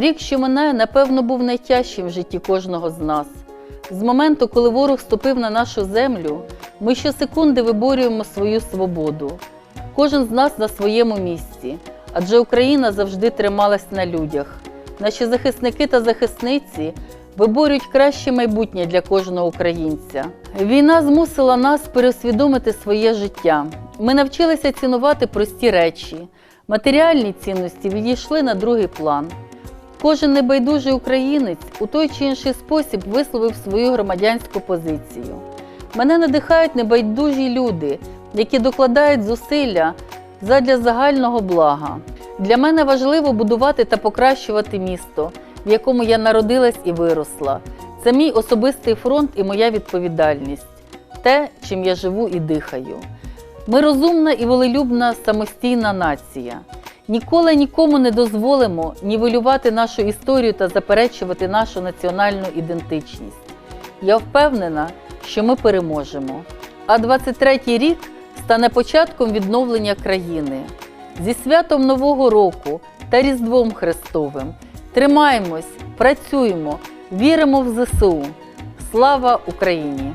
Рік, що минає, напевно, був найтяжчим в житті кожного з нас. З моменту, коли ворог ступив на нашу землю, ми щосекунди виборюємо свою свободу. Кожен з нас на своєму місці, адже Україна завжди трималась на людях. Наші захисники та захисниці виборюють краще майбутнє для кожного українця. Війна змусила нас переосвідомити своє життя. Ми навчилися цінувати прості речі. Матеріальні цінності відійшли на другий план. Кожен небайдужий українець у той чи інший спосіб висловив свою громадянську позицію. Мене надихають небайдужі люди, які докладають зусилля задля загального блага. Для мене важливо будувати та покращувати місто, в якому я народилась і виросла. Це мій особистий фронт і моя відповідальність, те, чим я живу і дихаю. Ми розумна і волелюбна самостійна нація. Ніколи нікому не дозволимо нівелювати нашу історію та заперечувати нашу національну ідентичність. Я впевнена, що ми переможемо. А 23-й рік стане початком відновлення країни. Зі святом Нового року та Різдвом Христовим тримаємось, працюємо, віримо в ЗСУ. Слава Україні!